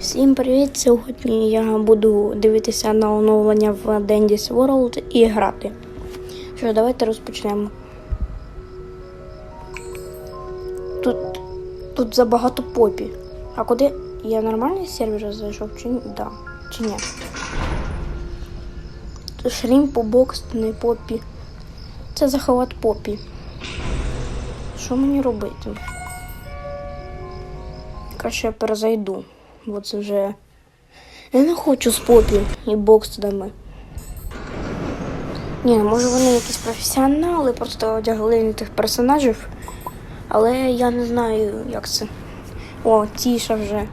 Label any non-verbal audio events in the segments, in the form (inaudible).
Всім привіт! Сьогодні я буду дивитися на оновлення в Dendy's World і грати. Що, давайте розпочнемо. Тут, тут забагато попі. А куди? Я нормальний сервер зайшов чи ні? Да. Чи ні? Шрімпу, бокс, не попі. Це заховат попі. Що мені робити? Краще я перезайду. Бо це вже. Я не хочу з попі і бокс дами. Ні, може вони якісь професіонали, просто одягли не тих персонажів. Але я не знаю, як це. О, тіша вже.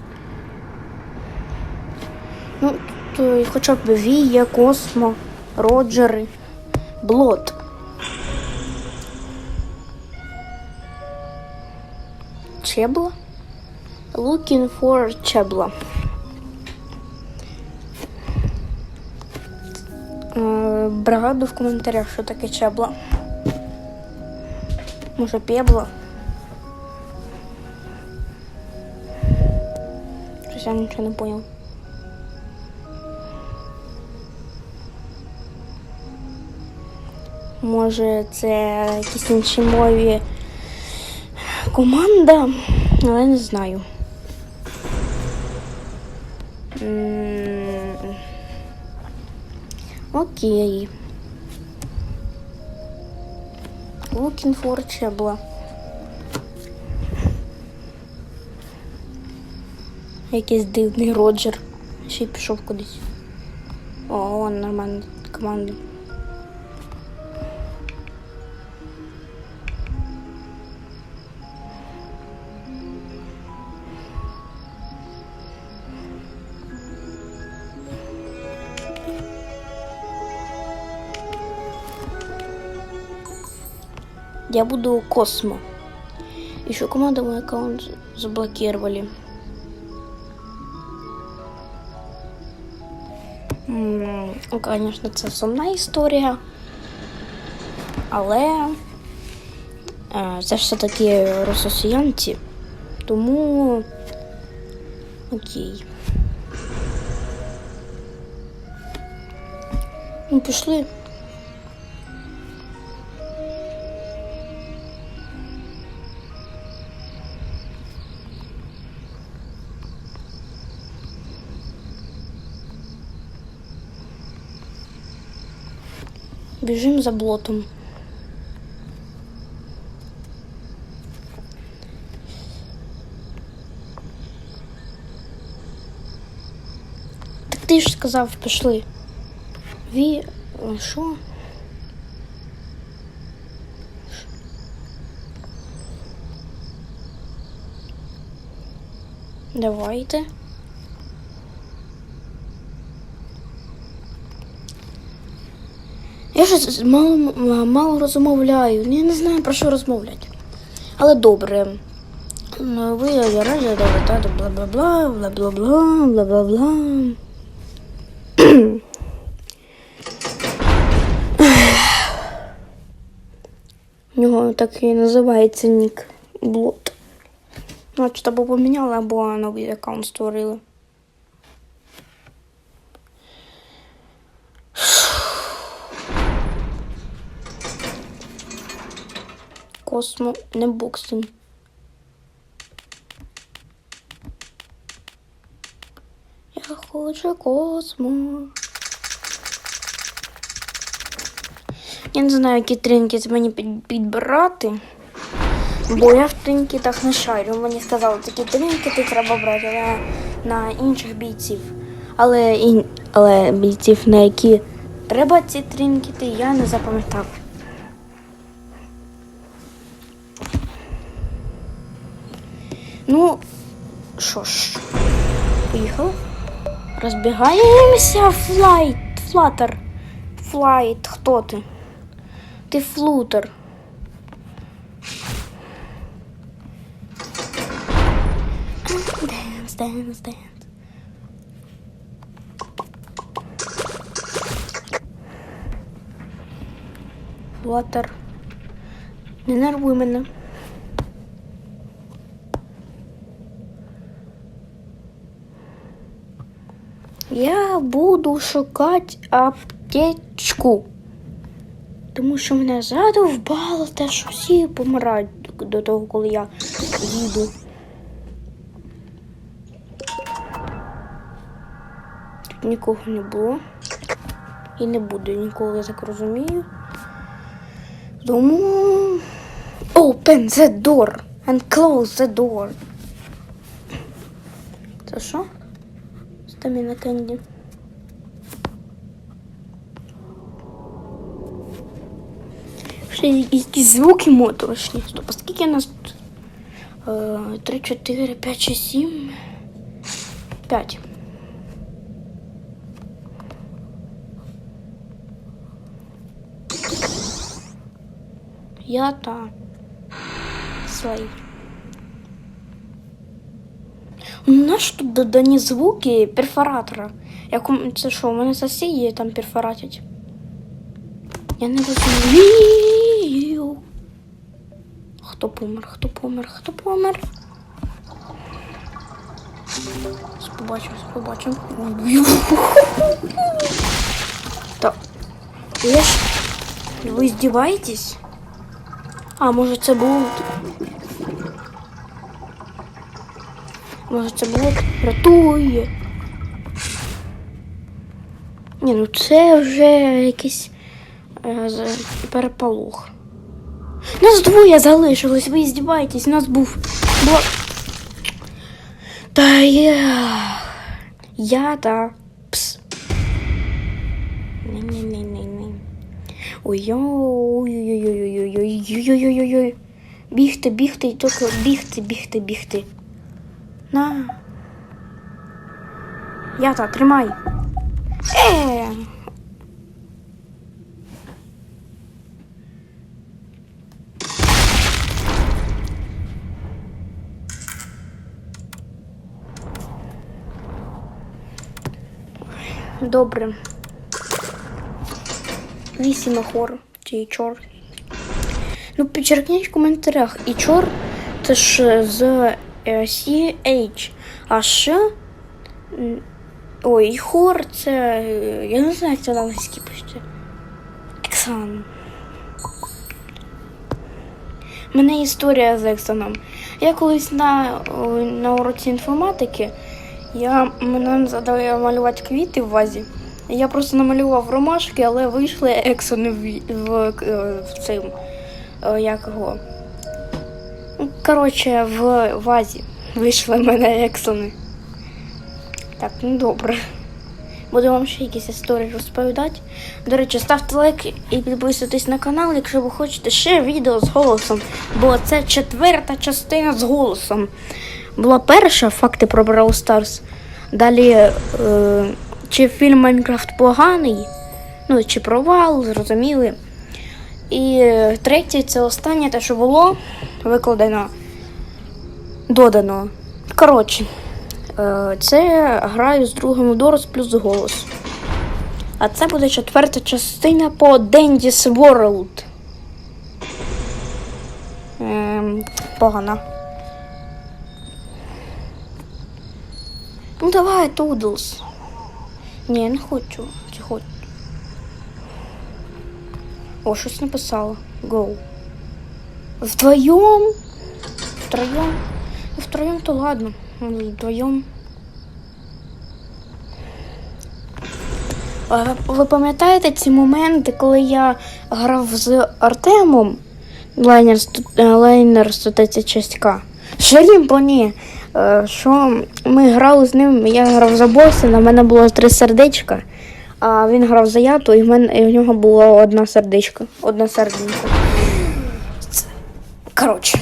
Ну, то хоча б Вія, Космо, Роджери, Блот. Чебла? Looking for Чебла. Е, Бригаду в коментарях, що таке Чебла. Може, пебла. Щось я нічого не понял. Може, це якісь інші мові команда, але не знаю. Окей. Looking for Чебла. Якийсь дивний Роджер. Ще й пішов кудись. О, он нормальна команда. Я буду Космо. Еще команда мой аккаунт заблокировали. Конечно, це сумна історія. Але це ж все-таки росіянці. Тому окей. Ну, пішли. Біжим за блотом. Так ти ж сказав, пішли. Ві. о, Що? Давайте. Я щось мало, мало розмовляю. Я не знаю про що розмовляти. Але добре. Ну, Ви я раді давати бла-бла-бла, бла-бла-бла, бла-бла-бла. У нього так і називається нік Блот. Значить, або поміняли, або новий аккаунт створили. Космо не боксинг. Я хочу космо. Я не знаю, які тринки мені підбирати. Бо я в тринки так не шарю. Мені сказали, такі тринки ти треба брати але на інших бійців. Але, але бійців, на які треба ці тринкети, я не запам'ятав. Ну, що ж, поїхали. Розбігаємося, флайт, флатер. Флайт, хто ти? Ти флутер. Денс, денс, денс. Флатер. Не нервуй мене. Я буду шукати аптечку. Тому що мене задовбало те, що всі помирають до того, коли я їду. Тут нікого не було. І не буде ніколи, я так розумію. Тому. Open the door and close the door. Стаміна кенді. Ще якісь звуки моторошні. Стоп, а скільки у нас тут? Е, 3, 4, 5, 6, 7. 5. Я та свої. Ж тут додані звуки перфоратора. Як це що, у мене сусіди там перфоратять. Я не розумію. Хто помер, хто помер, хто помер? Побачимо, побачимо. Так. Ви здіваєтесь? А, може це було. Може це було рятує. Ні, ну це вже якийсь е, переполох. Нас двоє залишилось, ви здіваєтесь, нас був. Була... Та я. Я та пс. Ні-ні-ні-ні-ні. Ой-ой-ой-ой-ой-ой-ой-ой-ой-ой-ой-ой. Бігти, бігти, тільки бігти, бігти, бігти. На. Та, тримай. Е. Добре. Вісім хор чи чор. Ну, підчеркніть в коментарях. І чор це ж з CH. А ще. м, Ой, хор це. е, Я не знаю, як це на англійській пишеться. Ексан. Мене історія з Ексоном. Я колись на, на уроці інформатики я мене задали малювати квіти в вазі. Я просто намалював ромашки, але вийшли ексони в, в, е, в цим. е, Як його? Коротше, в вазі вийшли в мене ексони. Так, ну добре. Буду вам ще якісь історії розповідати. До речі, ставте лайк і підписуйтесь на канал, якщо ви хочете ще відео з голосом. Бо це четверта частина з голосом. Була перша факти про Brawl Stars. Далі, е, чи фільм Майнкрафт поганий, ну чи провал, зрозуміли. І третє це останнє те, що було викладено, додано. Коротше, е, це граю з другим Дорос плюс голос. А це буде четверта частина по Dandy's World. Ем, погана. Ну давай, Тудлс. Ні, не хочу. Хочу. О, щось написала. Go. Вдвоем? Втроем? Ну, Втроем то ладно. Ну, Вдвоем. Ви пам'ятаєте ці моменти, коли я грав з Артемом лайнер, е, лайнер 136К? Шарім по ні. Е, Що ми грали з ним, я грав за боса, на мене було три сердечка, а він грав за яту, і в мене і в нього було одна сердечка. Одна серденька. Коротше.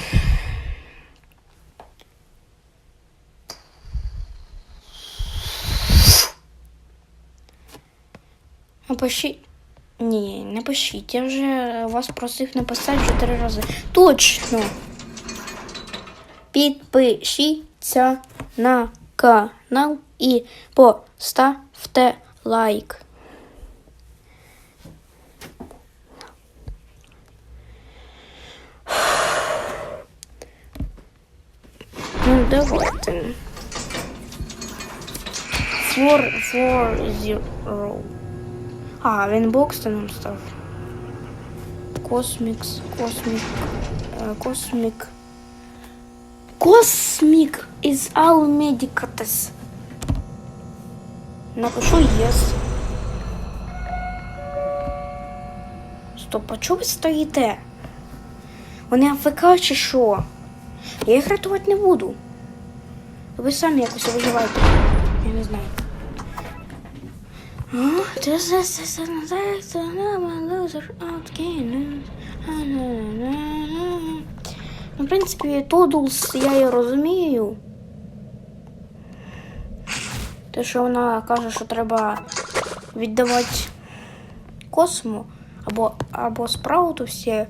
Напишіть. Ні, не пишіть. Я вже вас просив написати три рази. Точно. Підпишіться на канал і поставте лайк. Ну, давайте. Four, four, zero. А, він Бокстоном став. Космікс, космік, е, космік. Космік із Алмедикатес. Напишу єс. Стоп, а чого ви стоїте? Вони АФК чи що? Я їх рятувати не буду. Ви самі якось виживаєте. Я не знаю. Ну, в принципі, Тодулс я її розумію. Те, що вона каже, що треба віддавати косму або, або спрауту всі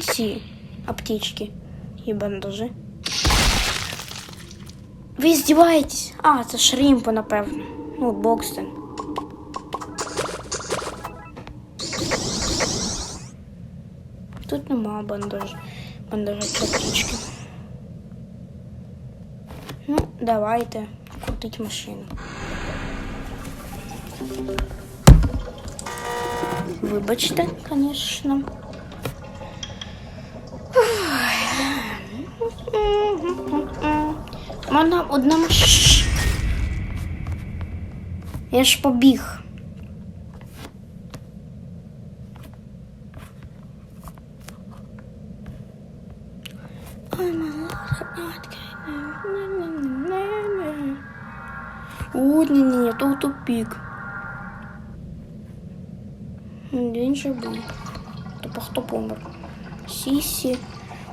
ці аптечки і бандажі. Ви здіваєтесь? А, це шрімпа, напевно. Ну, Бокстен. Тут нема бандаж. Бандажа чи аптечки. Ну, давайте крутить машину. Вибачте, звісно. Можна одному. Я ж побіг. О, ні, ні, ні, то тупик. День же был. Тупо кто помер. Сиси.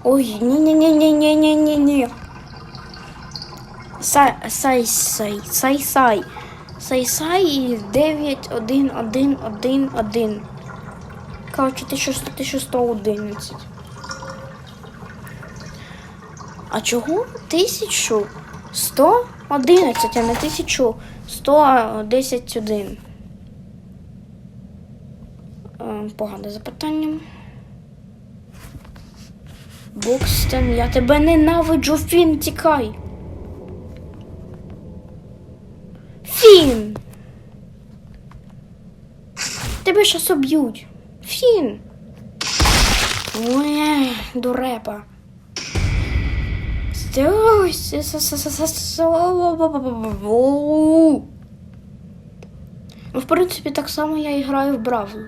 Ой, ні-ні-ні-ні-ні-ні-ні-ні. Сай, сай, сай, сай, сай. Сай, сай і 9, 1, 1, 1, 1. Коротше, 1111. А чого 1111, а не 1110 1? Е, Погане запитання. Бокстон, я тебе ненавиджу, Фін, тікай. Фін! Тебе щас об'ють. Фін. Ой, дурепа. В принципі, так само я і граю в Бравл.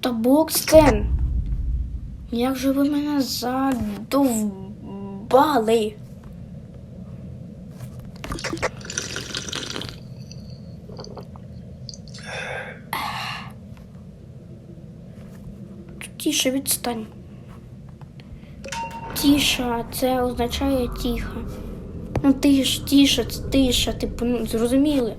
Та Бокстен. Як же ви мене задовбали? Тише, відстань. Тиша, це означає тихо. Ну, тиш, тише, це тиша, типу, ну, зрозуміли.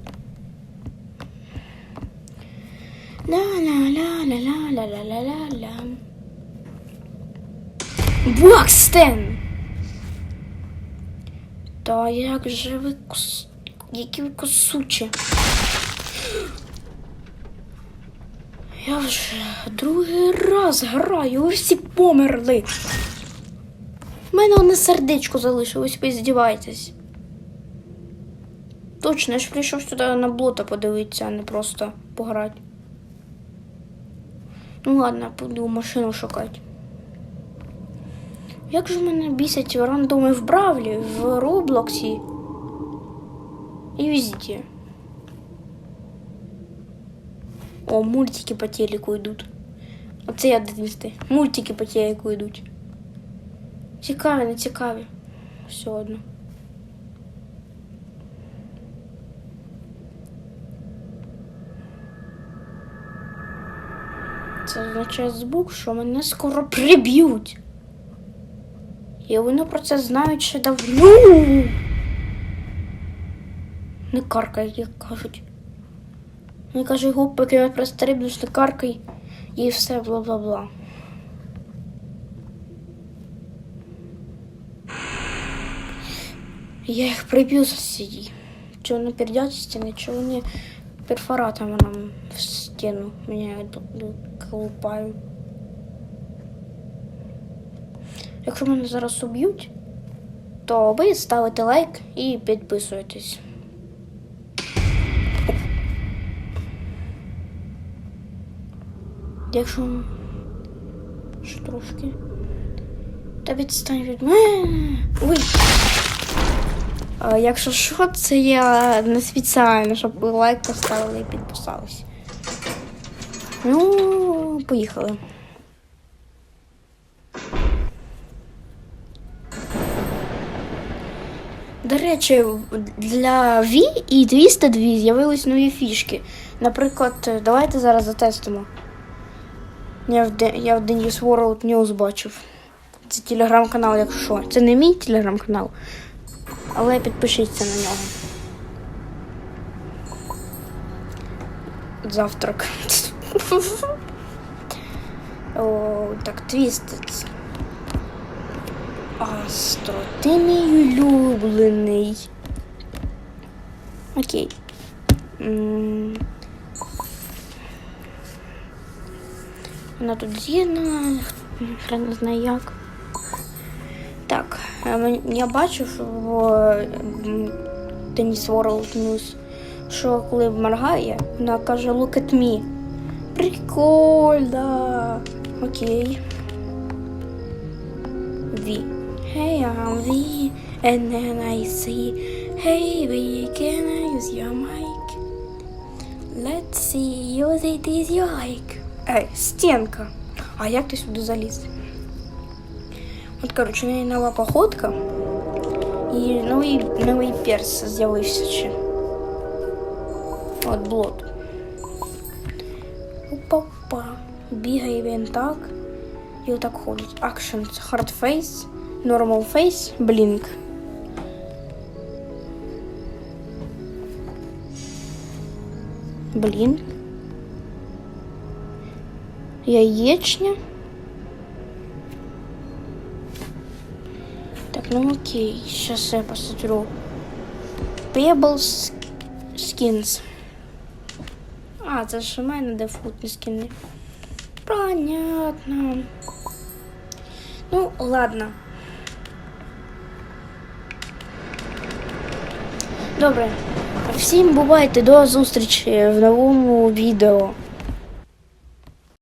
Ла-ла-ла-ла-ла-ла-ла-ла-ла. Бокстен! Та як же ви кос... які ви косучі. Я вже другий раз граю, ви всі померли. У мене одне сердечко залишилось, ви здіваєтесь. Точно, я ж прийшов сюди на блота подивитися, а не просто пограти. Ну ладно, буду машину шукати. Як же мене бісять рандоми в Бравлі, в Роблоксі і везде. О, мультики по телеку йдуть. Оце я дитинстві. Мультики по телеку йдуть. Цікаві, не цікаві. Все одно. Це означає звук, що мене скоро приб'ють. І вони про це знають ще давно. Не каркай, як кажуть. Він каже, губ, поки я пристрибнеш, не каркай і все, бла-бла-бла. Я їх приб'ю сусідів. Чого не перейдете стіни, чого вони перфоратом нам в стіну мене колупають. Якщо мене зараз уб'ють, то ви ставите лайк і підписуєтесь. Якщо ще трошки. Та відстань від мене. Ой. А, якщо що, це я не спеціально, щоб ви лайк поставили і підписались. Ну, поїхали. До речі, для V і 202 з'явились нові фішки. Наприклад, давайте зараз затестимо. Я в, я в Dennis World News бачив. Це телеграм-канал, якщо що. Це не мій телеграм-канал, але підпишіться на нього. Завтрак. (laughs) О, так, твістець. Астро, ти мій улюблений. Окей. Вона тут з'єднана, хрен не знає як. Так, е, я бачив в Tennis World News, що коли моргає, вона каже Look at me. Прикольно. Окей. Hey, I'm V. And then I see, hey, V, can I use your mic? Let's see, use it as you like. Ей, стінка. А як ти сюди заліз? От, коротше, неї нова походка. І новий, новий перс з'явився ще. От блот. Опа-па. Бігає він так. І отак ходить. Hard face, normal face, blink. Blink. Яєчня. Так, ну окей, сейчас я посмотрю. Pebbles Skins. А, це ж у мене дефолтні скини. Понятно. Ну, ладно. Добре. Всім бувайте до зустрічі в новому відео.